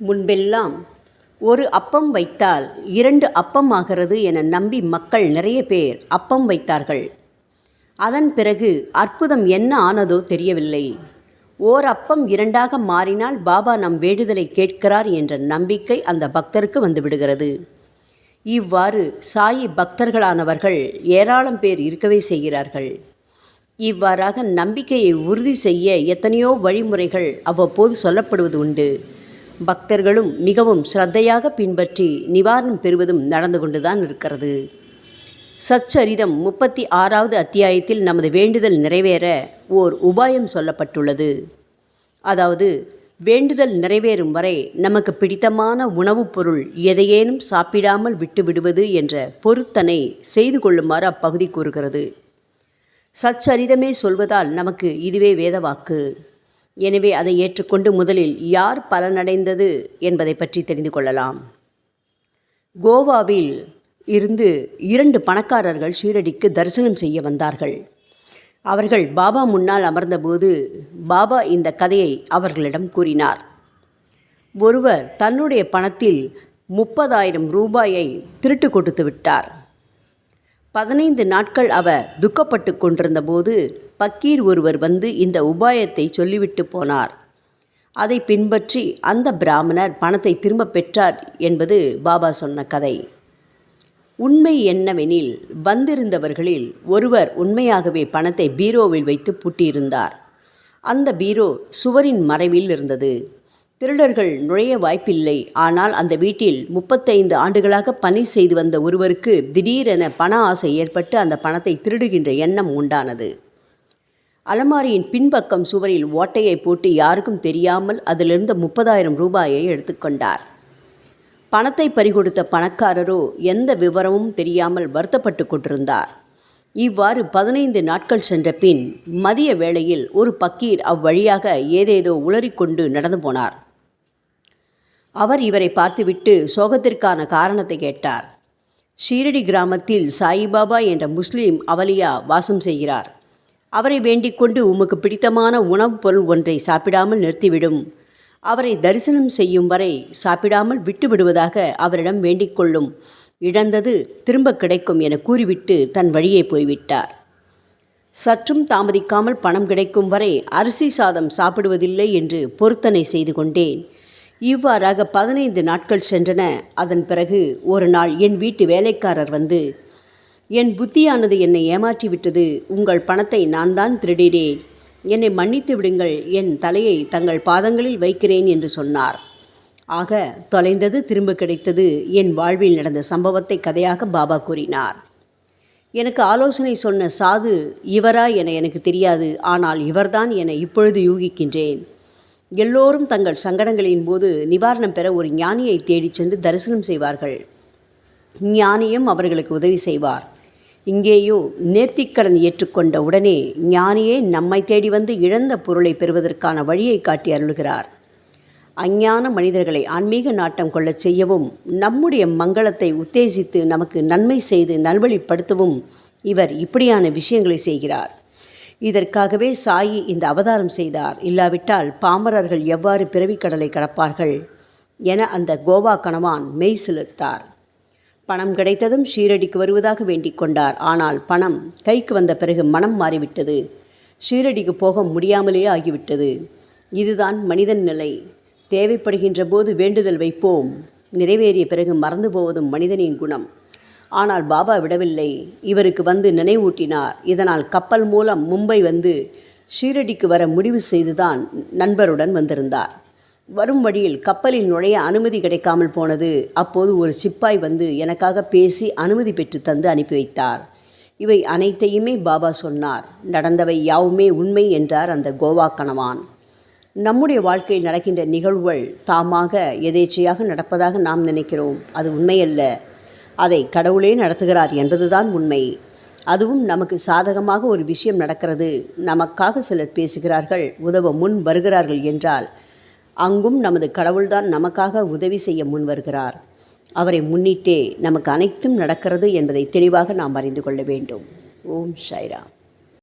முன்பெல்லாம் ஒரு அப்பம் வைத்தால் இரண்டு அப்பம் ஆகிறது என நம்பி மக்கள் நிறைய பேர் அப்பம் வைத்தார்கள். அதன் பிறகு அற்புதம் என்ன ஆனதோ தெரியவில்லை. ஓர் அப்பம் இரண்டாக மாறினால் பாபா நம் வேண்டுதலை கேட்கிறார் என்ற நம்பிக்கை அந்த பக்தருக்கு வந்துவிடுகிறது. இவ்வாறு சாயி பக்தர்களானவர்கள் ஏராளம் பேர் இருக்கவே செய்கிறார்கள். இவ்வாறாக நம்பிக்கையை உறுதி செய்ய எத்தனையோ வழிமுறைகள் அவ்வப்போது சொல்லப்படுவது உண்டு. பக்தர்களும் மிகவும் ஸ்ரத்தையாக பின்பற்றி நிவாரணம் பெறுவதும் நடந்து கொண்டுதான் இருக்கிறது. சச்சரிதம் முப்பத்தி ஆறாவது அத்தியாயத்தில் நமது வேண்டுதல் நிறைவேற ஓர் உபாயம் சொல்லப்பட்டுள்ளது. அதாவது வேண்டுதல் நிறைவேறும் வரை நமக்கு பிடித்தமான உணவுப் பொருள் எதையேனும் சாப்பிடாமல் விட்டுவிடுவது என்ற பொருத்தனை செய்து கொள்ளுமாறு அப்பகுதி கூறுகிறது. சச்சரிதமே சொல்வதால் நமக்கு இதுவே வேதவாக்கு. எனவே அதை ஏற்றுக்கொண்டு முதலில் யார் பலனடைந்தது என்பதை பற்றி தெரிந்து கொள்ளலாம். கோவாவில் இருந்து இரண்டு பணக்காரர்கள் ஷீரடிக்கு தரிசனம் செய்ய வந்தார்கள். அவர்கள் பாபா முன்னால் அமர்ந்தபோது பாபா இந்த கதையை அவர்களிடம் கூறினார். ஒருவர் தன்னுடைய பணத்தில் முப்பதாயிரம் ரூபாயை திருட்டு கொடுத்து விட்டார். பதினைந்து நாட்கள் அவர் துக்கப்பட்டு கொண்டிருந்தபோது பக்கீர் ஒருவர் வந்து இந்த உபாயத்தை சொல்லிவிட்டு போனார். அதை பின்பற்றி அந்த பிராமணர் பணத்தை திரும்ப பெற்றார் என்பது பாபா சொன்ன கதை. உண்மை என்னவெனில் வந்திருந்தவர்களில் ஒருவர் உண்மையாகவே பணத்தை பீரோவில் வைத்து பூட்டியிருந்தார். அந்த பீரோ சுவரின் மறைவில் இருந்தது. திருடர்கள் நுழைய வாய்ப்பில்லை. ஆனால் அந்த வீட்டில் முப்பத்தைந்து ஆண்டுகளாக பணி செய்து வந்த ஒருவருக்கு திடீரென பண ஆசை ஏற்பட்டு அந்த பணத்தை திருடுகின்ற எண்ணம் உண்டானது. அலமாரியின் பின்பக்கம் சுவரில் ஓட்டையை போட்டு யாருக்கும் தெரியாமல் அதிலிருந்து முப்பதாயிரம் ரூபாயை எடுத்துக்கொண்டார் பணத்தை பறிகொடுத்த பணக்காரரோ எந்த விவரமும் தெரியாமல் வருத்தப்பட்டு கொண்டிருந்தார். இவ்வாறு பதினைந்து நாட்கள் சென்ற பின் மதிய வேளையில் ஒரு பக்கீர் அவ்வழியாக ஏதேதோ உளறிக்கொண்டு நடந்து போனார். அவர் இவரை பார்த்துவிட்டு சோகத்திற்கான காரணத்தை கேட்டார். ஷீரடி கிராமத்தில் சாயிபாபா என்ற முஸ்லீம் அவலியா வாசம் செய்கிறார். அவரை வேண்டிக் கொண்டு உமக்கு பிடித்தமான உணவுப் பொருள் ஒன்றை சாப்பிடாமல் நிறுத்திவிடும். அவரை தரிசனம் செய்யும் வரை சாப்பிடாமல் விட்டுவிடுவதாக அவரிடம் வேண்டிக் கொள்ளும் இழந்தது திரும்ப கிடைக்கும் என கூறிவிட்டு தன் வழியே போய்விட்டார். சற்றும் தாமதிக்காமல் பணம் கிடைக்கும் வரை அரிசி சாதம் சாப்பிடுவதில்லை என்று பொருத்தனை செய்து கொண்டேன். இவ்வாறாக பதினைந்து நாட்கள் சென்றன. அதன் பிறகு ஒரு நாள் என் வீட்டு வேலைக்காரர் வந்து என் புத்தியானது என்னை ஏமாற்றிவிட்டது உங்கள் பணத்தை நான் தான் திருடினேன். என்னை மன்னித்து விடுங்கள். என் தலையை தங்கள் பாதங்களில் வைக்கிறேன் என்று சொன்னார். ஆக தொலைந்தது திரும்ப கிடைத்தது. என் வாழ்வில் நடந்த சம்பவத்தை கதையாக பாபா கூறினார். எனக்கு ஆலோசனை சொன்ன சாது இவரா என எனக்கு தெரியாது. ஆனால் இவர்தான் என இப்பொழுது யூகிக்கின்றேன். எல்லோரும் தங்கள் சங்கடங்களின் போது நிவாரணம் பெற ஒரு ஞானியை தேடிச் சென்று தரிசனம் செய்வார்கள். ஞானியும் அவர்களுக்கு உதவி செய்வார். இங்கேயோ நேர்த்திக்கடன் ஏற்றுக்கொண்ட உடனே ஞானியே நம்மை தேடி வந்து இழந்த பொருளை பெறுவதற்கான வழியை காட்டி அருள்கிறார். அஞ்ஞான மனிதர்களை ஆன்மீக நாட்டம் கொள்ளச் செய்யவும் நம்முடைய மங்களத்தை உத்தேசித்து நமக்கு நன்மை செய்து நல்வழிப்படுத்தவும் இவர் இப்படியான விஷயங்களை செய்கிறார். இதற்காகவே சாயி இந்த அவதாரம் செய்தார். இல்லாவிட்டால் பாமரர்கள் எவ்வாறு பிறவிக்கடலை கடப்பார்கள் என அந்த கோவா கணவான் மெய் செலுத்தார் பணம் கிடைத்ததும் ஷீரடிக்கு வருவதாக வேண்டிக் கொண்டார். ஆனால் பணம் கைக்கு வந்த பிறகு மனம் மாறிவிட்டது. ஷீரடிக்கு போக முடியாமலே ஆகிவிட்டது. இதுதான் மனிதன் நிலை. தேவைப்படுகின்ற போது வேண்டுதல் வைப்போம். நிறைவேறிய பிறகு மறந்து போவதும் மனிதனின் குணம். ஆனால் பாபா விடவில்லை. இவருக்கு வந்து நினைவூட்டினார். இதனால் கப்பல் மூலம் மும்பை வந்து ஷீரடிக்கு வர முடிவு செய்துதான் நண்பருடன் வந்திருந்தார். வரும் வழியில் கப்பலில் நுழைய அனுமதி கிடைக்காமல் போனது. அப்போது ஒரு சிப்பாய் வந்து எனக்காக பேசி அனுமதி பெற்று தந்து அனுப்பி வைத்தார். இவை அனைத்தையுமே பாபா சொன்னார். நடந்தவை யாவுமே உண்மை என்றார் அந்த கோவா கணவான். நம்முடைய வாழ்க்கையில் நடக்கின்ற நிகழ்வுகள் தாமாக எதேச்சையாக நடப்பதாக நாம் நினைக்கிறோம். அது உண்மையல்ல. அதை கடவுளே நடத்துகிறார் என்பதுதான் உண்மை. அதுவும் நமக்கு சாதகமாக ஒரு விஷயம் நடக்கிறது. நமக்காக சிலர் பேசுகிறார்கள் உதவ முன் வருகிறார்கள் என்றால் அங்கும் நமது கடவுள்தான் நமக்காக உதவி செய்ய முன்வருகிறார் அவரை முன்னிட்டே நமக்கு அனைத்தும் நடக்கிறது என்பதை தெளிவாக நாம் அறிந்து கொள்ள வேண்டும். ஓம் ஷைராம்